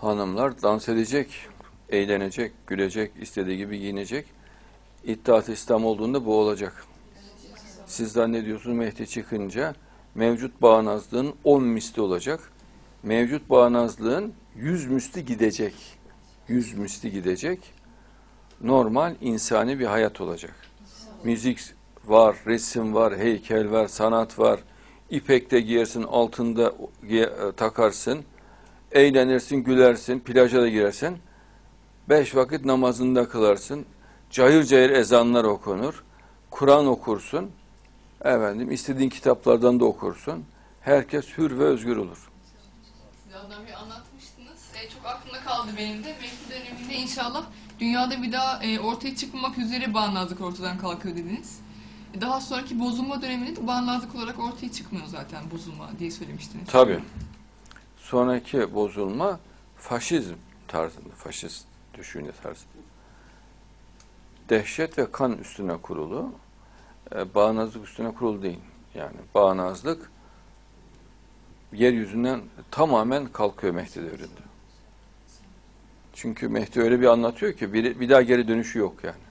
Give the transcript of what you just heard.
Hanımlar dans edecek, eğlenecek, gülecek, istediği gibi giyinecek. İttihat İslam olduğunda bu olacak. Siz zannediyorsunuz Mehdi çıkınca mevcut bağnazlığın 10 misli olacak. Mevcut bağnazlığın 100 misli gidecek. 100 misli gidecek. Normal insani bir hayat olacak. Müzik var, resim var, heykel var, sanat var. İpekte giyersin, altında giye- takarsın. Eğlenirsin, gülersin, plaja da girersin. Beş vakit namazında kılarsın. Cayır cayır ezanlar okunur. Kur'an okursun. Efendim istediğin kitaplardan da okursun. Herkes hür ve özgür olur. Silahdan bir anlatmıştınız. E, çok aklımda kaldı benim de. Mehdi döneminde inşallah dünyada bir daha e, ortaya çıkmamak üzere bağnazlık ortadan kalkıyor dediniz. E, Daha sonraki bozulma döneminde de bağnazlık olarak ortaya çıkmıyor zaten bozulma diye söylemiştiniz. Tabii. Sonraki bozulma faşizm tarzında, faşist düşünce tarzında. Dehşet ve kan üstüne kurulu, e, bağnazlık üstüne kurulu değil. Yani bağnazlık yeryüzünden tamamen kalkıyor Mehdi devrinde. Çünkü Mehdi öyle bir anlatıyor ki bir, bir daha geri dönüşü yok yani.